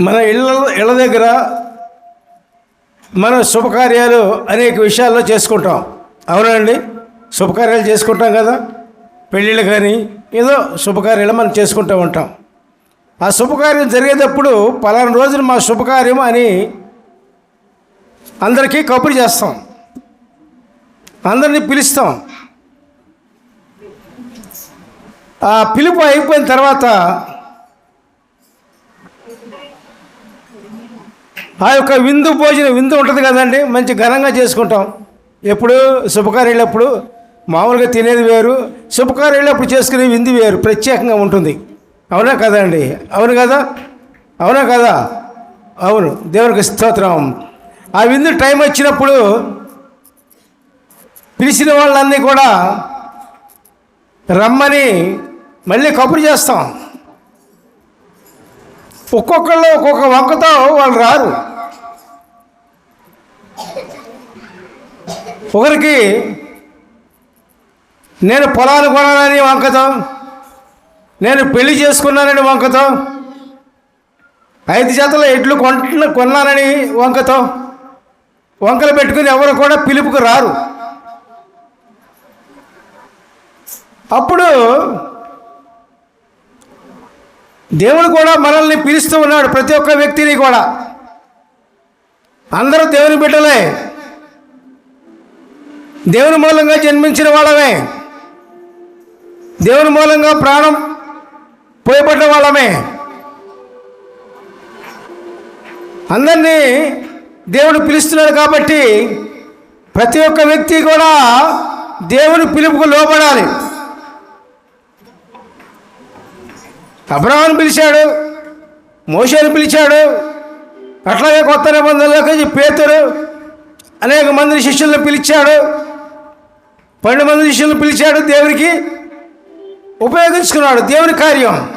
మన ఇళ్ళ ఇళ్ళ దగ్గర మనం శుభకార్యాలు అనేక విషయాల్లో చేసుకుంటాం. అవునండి? శుభకార్యాలు చేసుకుంటాం కదా? పెళ్ళిళ్ళు కానీ ఏదో శుభకార్యాలు మనం చేసుకుంటూ ఉంటాం. ఆ శుభకార్యం జరిగేటప్పుడు పలానా రోజున మా శుభకార్యం అని అందరికీ కబురు చేస్తాం. అందరినీ పిలుస్తాం. ఆ పిలుపు అయిపోయిన తర్వాత ఆ యొక్క విందు భోజనం విందు ఉంటుంది కదండి మంచి ఘనంగా చేసుకుంటాం. ఎప్పుడు శుభకార్యాలప్పుడు మామూలుగా తినేది వేరు శుభకార్యాలప్పుడు చేసుకునే విందు వేరు ప్రత్యేకంగా ఉంటుంది. అవునా కదండి అవును కదా? అవునా కదా? అవును. దేవునికి స్తోత్రం. ఆ విందు టైం వచ్చినప్పుడు పిలిచిన వాళ్ళన్నీ కూడా రమ్మని మళ్ళీ కబురు చేస్తాం. ఒక్కొక్కళ్ళు ఒక్కొక్క వంకతో వాళ్ళు రారు. ఒకరికి నేను పొలాలు కొనాలని వంకతో నేను పెళ్ళి చేసుకున్నానని వంకతో ఐదు జతల ఎడ్లు కొంటున్న కొన్నానని వంకతో వంకలు పెట్టుకుని ఎవరు కూడా పిలుపుకు రారు. అప్పుడు దేవుడు కూడా మనల్ని పిలుస్తూ ఉన్నాడు ప్రతి ఒక్క వ్యక్తిని కూడా. అందరూ దేవుని బిడ్డలే. దేవుని మూలంగా జన్మించిన వాళ్ళమే. దేవుని మూలంగా ప్రాణం పోయబడ్డ వాళ్ళమే. అందరినీ దేవుడు పిలుస్తున్నాడు కాబట్టి ప్రతి ఒక్క వ్యక్తి కూడా దేవుని పిలుపుకు లోపడాలి అబ్రహాను పిలిచాడు మోషేను పిలిచాడు అట్లాగే కొత్త నిబంధనలోకి పేతురు అనేక మంది శిష్యులను పిలిచాడు పన్నెండు మంది శిష్యులను పిలిచాడు దేవునికి ఉపయోగించుకున్నాడు దేవుని కార్యం.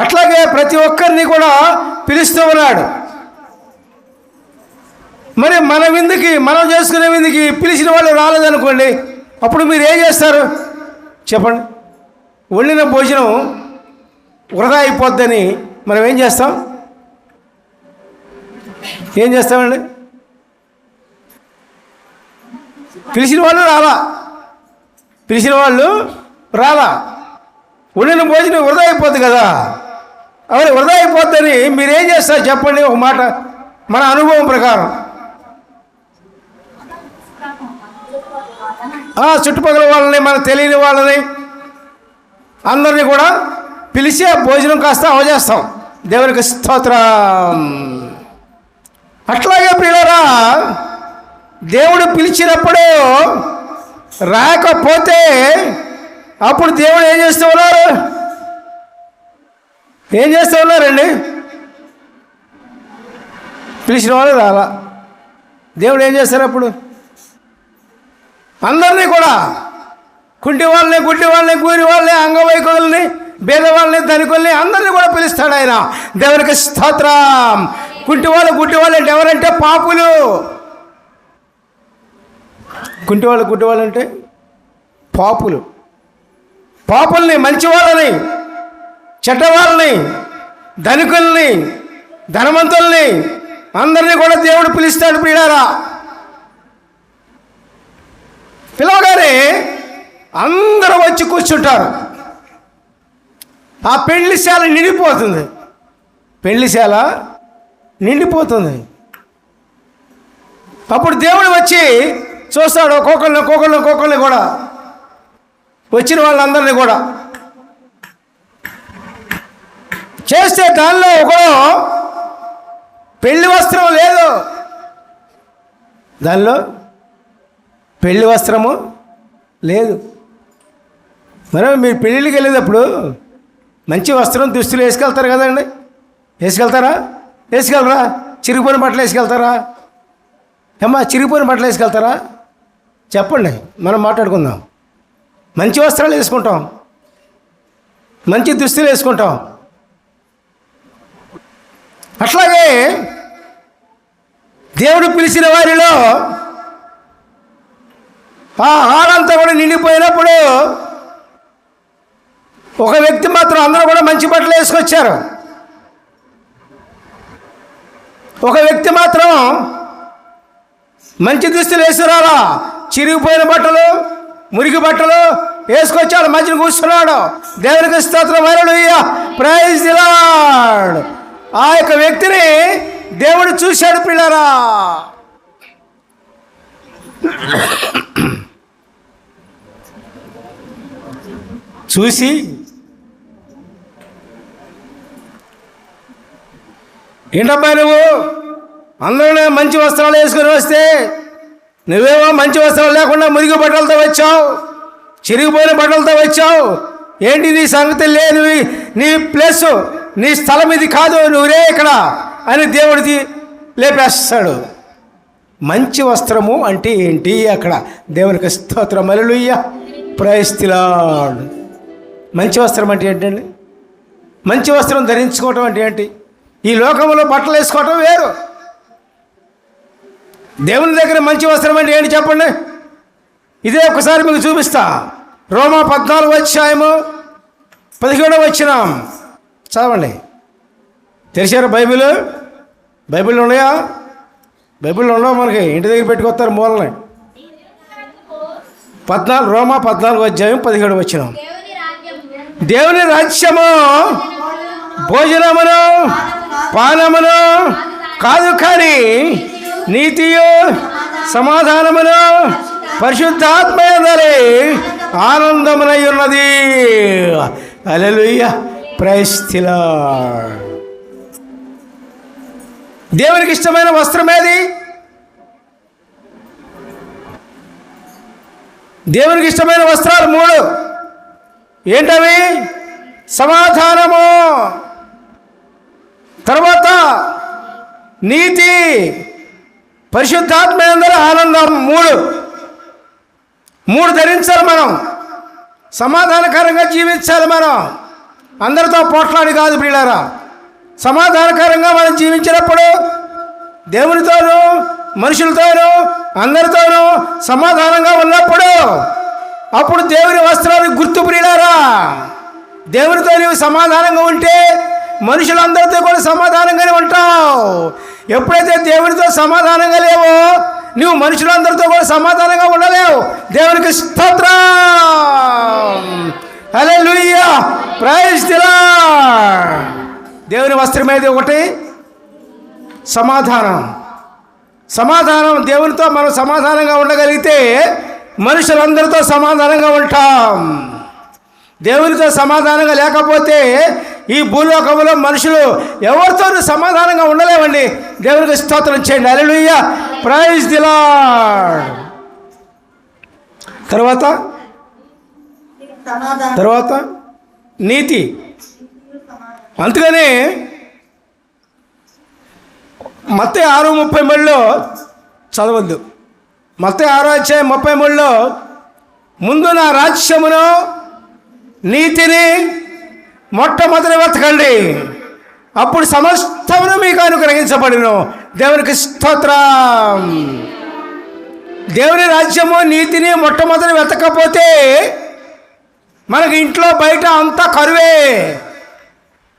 అట్లాగే ప్రతి ఒక్కరిని కూడా పిలుస్తూ ఉన్నాడు. మరి మన విందుకి మనం చేసుకునే విందుకి పిలిచిన వాళ్ళు రాలేదనుకోండి అప్పుడు మీరు ఏం చేస్తారు? చెప్పండి. వండిన భోజనం వృధా అయిపోద్దని మనం ఏం చేస్తాం? ఏం చేస్తామండి? పిలిచిన వాళ్ళు రాలా. పిలిచిన వాళ్ళు రాలా. వండిన భోజనం వృధా అయిపోద్ది కదా. అవును వృధా అయిపోద్దని మీరేం చేస్తారు? చెప్పండి ఒక మాట. మన అనుభవం ప్రకారం. చుట్టుపక్కల వాళ్ళని మనకు తెలియని వాళ్ళని అందరినీ కూడా పిలిచి భోజనం కాస్త అవజేస్తాం. దేవునికి స్తోత్రం. అట్లాగే ప్రియులరా దేవుడు పిలిచినప్పుడు రాకపోతే అప్పుడు దేవుడు ఏం చేస్తూ ఉన్నారు? ఏం చేస్తూ ఉన్నారండి? పిలిచిన వాళ్ళు రాలా. దేవుడు ఏం చేస్తారు అప్పుడు? అందరినీ కూడా కుంటి వాళ్ళని గుడ్డి వాళ్ళని కూరి వాళ్ళని అంగవైకుల్ని భేదవాళ్ళని ధనికుల్ని అందరినీ కూడా పిలుస్తాడు ఆయన. దేవునికి స్తోత్రం. కుంటి వాళ్ళు గుడ్డి వాళ్ళు అంటే ఎవరంటే పాపులు. కుంటి వాళ్ళు గుడ్డి వాళ్ళు అంటే పాపులు. పాపుల్ని మంచి వాళ్ళని చెడ్డవాళ్ళని ధనికుల్ని ధనవంతుల్ని అందరినీ కూడా దేవుడు పిలుస్తాడు పిల్లారా పిలవగానే అందరూ వచ్చి కూర్చుంటారు. ఆ పెళ్ళిశాల నిండిపోతుంది. పెళ్ళిశాల నిండిపోతుంది. అప్పుడు దేవుడు వచ్చి చూస్తాడు ఒక్కొక్కరిని ఒక్కొక్కరిని ఒక్కొక్కరిని కూడా. వచ్చిన వాళ్ళందరినీ కూడా. చేస్తే దానిలో ఒకడు పెళ్ళి వస్త్రం లేదు. దానిలో పెళ్ళి వస్త్రము లేదు. మరి మీరు పెళ్ళిళ్ళకి వెళ్ళేటప్పుడు మంచి వస్త్రం దుస్తులు వేసుకెళ్తారు కదండి. వేసుకెళ్తారా? వేసుకెళ్ళరా? చిరిగిపోయిన బట్టలు వేసుకెళ్తారా? ఏమ్మా చిరిగిపోయిన బట్టలు వేసుకెళ్తారా? చెప్పండి మనం మాట్లాడుకుందాం. మంచి వస్త్రాలు వేసుకుంటాం. మంచి దుస్తులు వేసుకుంటాం. అట్లాగే దేవుడు పిలిచిన వారిలో ఆ ఆడంతా కూడా నిండిపోయినప్పుడు ఒక వ్యక్తి మాత్రం అందరూ కూడా మంచి బట్టలు వేసుకొచ్చారు. ఒక వ్యక్తి మాత్రం మంచి దుస్తులు వేసుకురాలా చిరిగిపోయిన బట్టలు మురికి బట్టలు వేసుకొచ్చాడు మధ్యన కూర్చున్నాడు. దేవునికి స్తోత్రం హల్లెలూయా ప్రైజ్ ది ఆ యొక్క వ్యక్తిని దేవుడు చూశాడు పిల్లరా. చూసి ఏంటబ్బా నువ్వు? అందరూ మంచి వస్త్రాలు వేసుకొని వస్తే నువ్వేమో మంచి వస్త్రాలు లేకుండా మురిగి బట్టలతో వచ్చావు చిరిగిపోయిన బట్టలతో వచ్చావు. ఏంటి నీ సంగతి లేదు నీ ప్లేస్ నీ స్థలం ఇది కాదు నువ్వురే ఇక్కడ అని దేవుడిది లేపేస్తాడు. మంచి వస్త్రము అంటే ఏంటి అక్కడ? దేవునికి స్తోత్రం. అలలుయ్య ప్రయస్తిలాడు మంచి వస్త్రం అంటే ఏంటండి? మంచి వస్త్రం ధరించుకోవటం అంటే ఏంటి? ఈ లోకంలో బట్టలు వేసుకోవటం వేరు. దేవుని దగ్గర మంచి వస్త్రం అంటే ఏంటి చెప్పండి? ఇదే ఒకసారి మీకు చూపిస్తా. రోమా పద్నాలుగు అధ్యాయము పదిహేడవ వచ్చినాం చదవండి. తెరిచారా బైబిల్? బైబిల్ ఉన్నాయా? బైబిల్ ఉండవు మనకి. ఇంటి దగ్గర పెట్టుకొస్తారు మూలని పద్నాలుగు రోమా పద్నాలుగు అధ్యాయం పదిహేడు వచ్చినాం దేవుని రాజ్యము భోజనమును పానమును కాదు కానీ నీతియు సమాధానమును పరిశుద్ధాత్మయదరి ఆనందమునై ఉన్నది అలలుయ్య ప్రైస్థిలా దేవునికి ఇష్టమైన వస్త్రం ఏది? దేవునికి ఇష్టమైన వస్త్రాలు మూడు. ఏంటవి? సమాధానము. తర్వాత నీతి పరిశుద్ధాత్మ అందరూ ఆనందం. మూడు. మూడు ధరించాలి మనం. సమాధానకరంగా జీవించాలి మనం. అందరితో పోట్లాడి కాదు ప్రియులారా. సమాధానకరంగా మనం జీవించినప్పుడు దేవునితోనూ మనుషులతోనూ అందరితోనూ సమాధానంగా ఉన్నప్పుడు అప్పుడు దేవుని వస్త్రానికి గుర్తు ప్రియులారా. దేవునితో నీవు సమాధానంగా ఉంటే మనుషులందరితో కూడా సమాధానంగానే ఉంటావు. ఎప్పుడైతే దేవునితో సమాధానంగా లేవో నువ్వు మనుషులందరితో కూడా సమాధానంగా ఉండలేవు. దేవునికి స్తోత్రం. హలే లూయ్యా ప్రైజ్ దేవుని వస్త్రం అయితే ఒకటి? సమాధానం. సమాధానం దేవునితో మనం సమాధానంగా ఉండగలిగితే మనుషులందరితో సమాధానంగా ఉంటాం. దేవునితో సమాధానంగా లేకపోతే ఈ భూలోకంలో మనుషులు ఎవరితో సమాధానంగా ఉండలేవండి? దేవునికి స్తోత్రం చేయండి. అలెలుయ్య ప్రైజ్ దిలా తర్వాత? తర్వాత? నీతి. అందుకనే మత్తే ఆరు ముప్పై మూడులో చదవద్దు. మత్తే ఆరో అధ్యాయం ముప్పై మూడులో ముందు నా రాజ్యమును నీతిని మొట్టమొదటి వెతకండి అప్పుడు సమస్తమును మీకు అనుగ్రహించబడిను. దేవునికి స్తోత్రం. దేవుని రాజ్యము నీతిని మొట్టమొదటి వెతకపోతే మనకి ఇంట్లో బయట అంతా కరువే.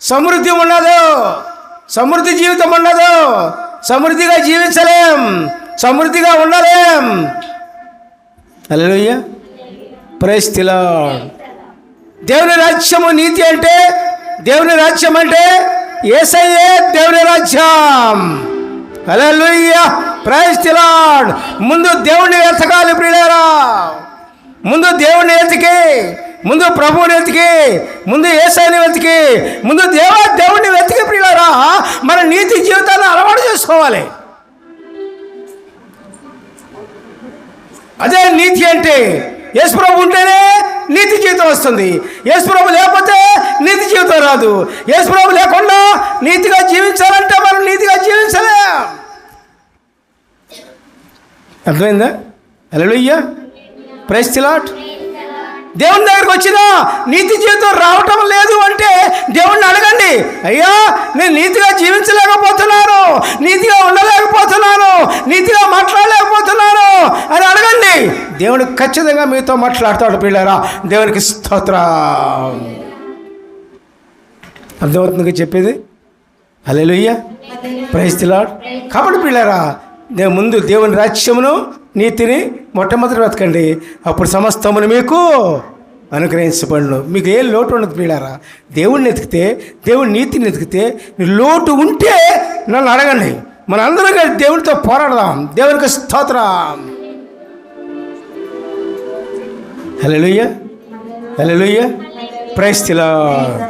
సమృద్ధి ఉండదు. సమృద్ధి జీవితం ఉండదు. సమృద్ధిగా జీవించలేం. సమృద్ధిగా ఉండలేం. అల్లెలుయ్య ప్రైస్థిలా దేవుని రాజ్యము నీతి అంటే దేవుని రాజ్యం అంటే ఏసయ్యే దేవుని రాజ్యం. అలలుయ్య ప్రైస్థిలాడ్ ముందు దేవుణ్ణి వెతకాలి ప్రియులారా. ముందు దేవుణ్ణి వెతికి ముందు ప్రభువుని వెతికి ముందు ఏసైని వెతికి ముందు దేవ దేవుణ్ణి వెతికి ప్రియులారా. మన నీతి జీవితాన్ని అలవాటు చేసుకోవాలి. అదే నీతి అంటే యేసుప్రభు ఉంటేనే నీతి జీవితం వస్తుంది. యేసుప్రభు లేకపోతే నీతి జీవితం రాదు. యేసుప్రభు లేకుండా నీతిగా జీవించాలంటే మనం నీతిగా జీవించలే. అర్థమైందా? అలలుయ్యా ప్రైస్ లాట్ దేవుని దగ్గరకు వచ్చినా నీతి జీవితం రావటం లేదు అంటే దేవుణ్ణి అడగండి. అయ్యా నేను నీతిగా జీవించలేకపోతున్నాను నీతిగా ఉండలేకపోతున్నాను నీతిగా మాట్లాడలేకపోతున్నాను అని అడగండి దేవుడు ఖచ్చితంగా మీతో మాట్లాడతాడు పిల్లరా. దేవునికి స్తోత్ర. అర్థమవుతుంది చెప్పేది? హల్లెలూయ. ప్రైజ్ లాడ్ కాబట్టి పిల్లరా నేను ముందు దేవుని రాజ్యమును నీతిని మొట్టమొదటి వెతకండి. అప్పుడు సమస్తమును మీకు అనుగ్రహించబడును. మీకు ఏ లోటు ఉండదు పిల్లారా. దేవుడిని ఎతికితే దేవుడి నీతిని ఎతికితే లోటు ఉంటే నన్ను అడగండి. మన అందరం కలిసి దేవునితో పోరాడదాం. దేవునికి స్తోత్రం. హలోయ హలోయ ప్రైజ్ లార్డ్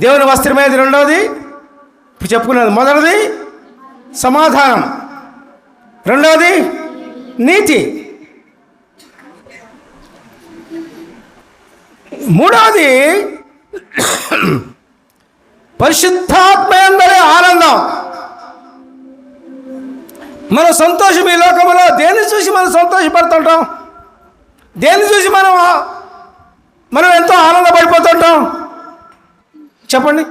దేవుని వస్త్రమేది రెండవది? ఇప్పుడు చెప్పుకున్నది. మొదటిది సమాధానం. రెండవది నీతి. మూడవది పరిశుద్ధాత్మయందరి ఆనందం. మన సంతోషం ఈ లోకంలో దేన్ని చూసి మనం సంతోషపడుతుంటాం? దేన్ని చూసి మనం మనం ఎంతో ఆనందపడిపోతుంటాం? చెప్పండి.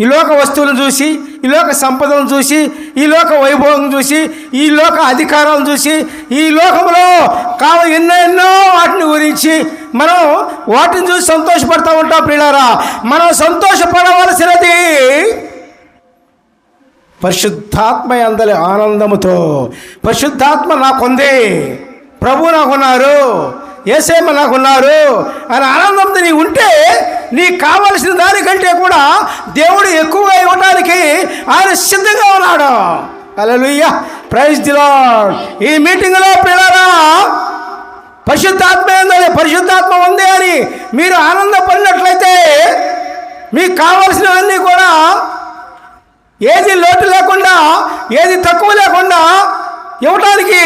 ఈ లోక వస్తువులను చూసి ఈ లోక సంపదలను చూసి ఈ లోక వైభవం చూసి ఈ లోక అధికారం చూసి ఈ లోకంలో కావ ఎన్నో ఎన్నో వాటిని గురించి మనం వాటిని చూసి సంతోషపడతా ఉంటాం ప్రియులారా. మనం సంతోషపడవలసినది పరిశుద్ధాత్మ అందరి ఆనందముతో పరిశుద్ధాత్మ నాకుంది. ప్రభు నాకున్నారు ఏసేమ నాకున్నారు అని ఆనందంతో నీ ఉంటే నీకు కావలసిన దానికంటే కూడా దేవుడు ఎక్కువ ఇవ్వడానికి ఆయన సిద్ధంగా ఉన్నాడు. అలలుయ్య ప్రైజ్ దిలో ఈ మీటింగ్లో పిల్లరా పరిశుద్ధాత్మ ఏందని పరిశుద్ధాత్మ ఉంది అని మీరు ఆనందపడినట్లయితే మీకు కావలసినవన్నీ కూడా ఏది లోటు లేకుండా ఏది తక్కువ ఇవ్వటానికి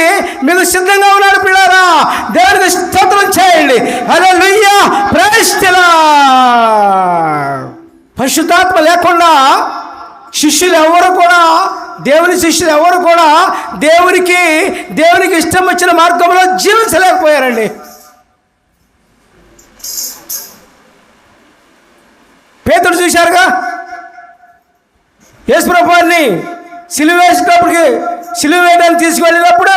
మీరు సిద్ధంగా ఉన్నారు పిల్లారా? దేవునికి స్తోత్రం చేయండి. అదే లుయ్య ప్రవేశిలా పరిశుద్ధాత్మ లేకుండా శిష్యులు ఎవరు కూడా దేవుని శిష్యులు ఎవరు కూడా దేవునికి దేవునికి ఇష్టం వచ్చిన మార్గంలో జీవించలేకపోయారండి. పేతుడు చూశారుగా? యేసుప్రభువారిని సిలువ వేసేటప్పటికి సిలువ వేయడానికి తీసుకువెళ్ళినప్పుడు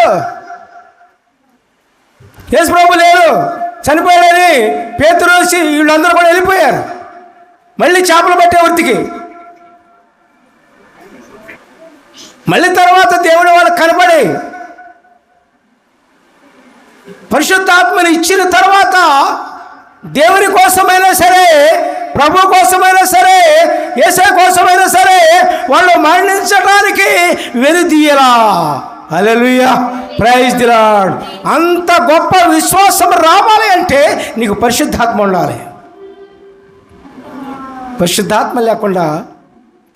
యేసుప్రభు లేరు. చనిపోయాడని పేతురు వీళ్ళందరూ కూడా వెళ్ళిపోయారు. మళ్ళీ చేపలు పట్టే వృత్తికి. మళ్ళీ తర్వాత దేవుడు వాళ్ళకి కనపడి పరిశుద్ధాత్మని ఇచ్చిన తర్వాత దేవుని కోసమైనా సరే ప్రభు కోసమైనా సరే వాళ్ళు మరణించడానికి వెనుదీయలా హల్లెలూయా ప్రైజ్ దిలాడ్ అంత గొప్ప విశ్వాసం రావాలి అంటే నీకు పరిశుద్ధాత్మ ఉండాలి. పరిశుద్ధాత్మ లేకుండా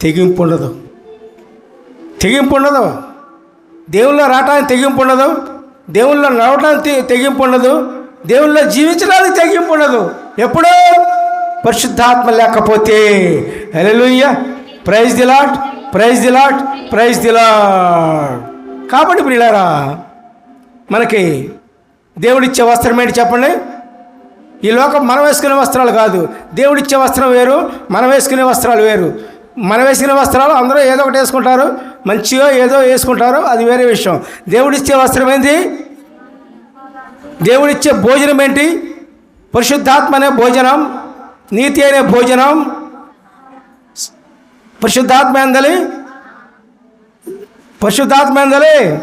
తెగింపు ఉండదు. తెగింపు ఉండదు. దేవుళ్ళ రావటానికి తెగింపు ఉండదు. దేవుళ్ళ నడవడానికి తెగింపు ఉండదు. దేవుళ్ళ జీవించడానికి తెగింపు ఉండదు. ఎప్పుడో పరిశుద్ధాత్మ లేకపోతే. Hallelujah. Praise the Lord praise the Lord praise the Lord కాబట్టి ప్రియులారా మనకి దేవుడిచ్చే వస్త్రం ఏంటి చెప్పండి? ఈ లోకం మనం వేసుకునే వస్త్రాలు కాదు. దేవుడిచ్చే వస్త్రం వేరు మనం వేసుకునే వస్త్రాలు వేరు. మనం వేసుకునే వస్త్రాలు అందరూ ఏదో ఒకటి వేసుకుంటారు. మంచిగా ఏదో వేసుకుంటారు అది వేరే విషయం. దేవుడిచ్చే వస్త్రం ఏంటి? దేవుడిచ్చే భోజనం ఏంటి? పరిశుద్ధాత్మ అనే భోజనం నీతి అనే భోజనం పరిశుద్ధాత్మ ఎందలి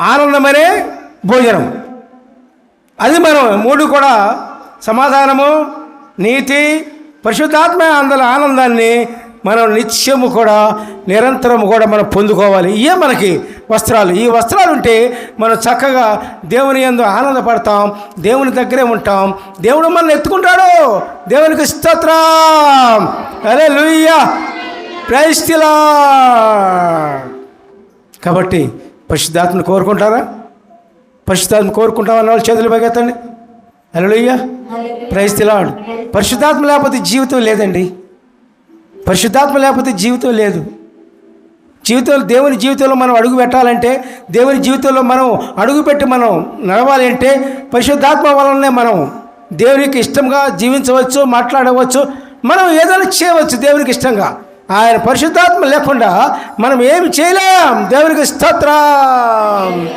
ఆనందమనే భోజనం. అది మనం మూడు కూడా సమాధానము నీతి పరిశుద్ధాత్మ అందల ఆనందాన్ని మనం నిత్యము కూడా నిరంతరము కూడా మనం పొందుకోవాలి. ఇవే మనకి వస్త్రాలు. ఈ వస్త్రాలు ఉంటే మనం చక్కగా దేవుని ఎందు ఆనందపడతాం దేవుని దగ్గరే ఉంటాం. దేవుడు మనల్ని ఎత్తుకుంటాడు. దేవునికి స్తోత్రం. అరే లుయ్యా ప్రైస్తిలా కాబట్టి పరిశుద్ధాత్మను కోరుకుంటారా? పరిశుద్ధాత్మ కోరుకుంటామన్న వాళ్ళు చేతులు పైకెత్తండి. అలలుయ్య ప్రైజ్ తిలాడు పరిశుద్ధాత్మ లేకపోతే జీవితం లేదండి. పరిశుద్ధాత్మ లేకపోతే జీవితం లేదు. జీవితంలో దేవుని జీవితంలో మనం అడుగు పెట్టాలంటే దేవుని జీవితంలో మనం అడుగుపెట్టి మనం నడవాలి అంటే పరిశుద్ధాత్మ వలనే మనం దేవునికి ఇష్టంగా జీవించవచ్చు మాట్లాడవచ్చు మనం ఏదైనా చేయవచ్చు దేవునికి ఇష్టంగా. ఆయన పరిశుద్ధాత్మ లేకుండా మనం ఏమి చేయలేం. దేవునికి స్తోత్రం.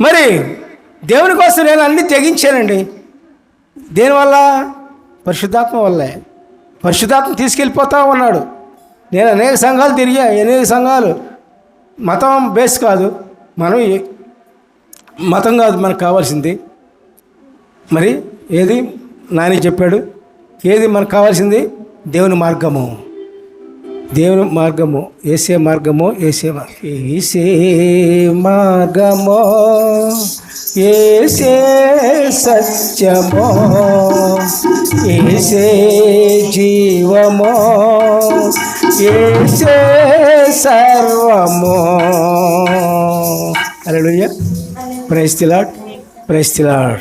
మరి దేవుని కోసం నేను అన్ని తెగించానండి. దేనివల్ల? పరిశుద్ధాత్మ వల్లే. పరిశుద్ధాత్మ తీసుకెళ్ళిపోతా ఉన్నాడు. నేను అనేక సంఘాలు తిరిగా అనేక సంఘాలు. మతం బేస్ కాదు. మనం మతం కాదు మనకు కావాల్సింది. మరి ఏది? నాని చెప్పాడు. ఏది మనకు కావాల్సింది? దేవుని మార్గము. దేవుని మార్గము ఏసే మార్గము ఏసే మార్గం ఏసే మార్గము ఏసే సత్యము ఏసే జీవము ఏసే సర్వము. అలా ప్రైస్ తిలాడ్ ప్రైస్ తిలాడ్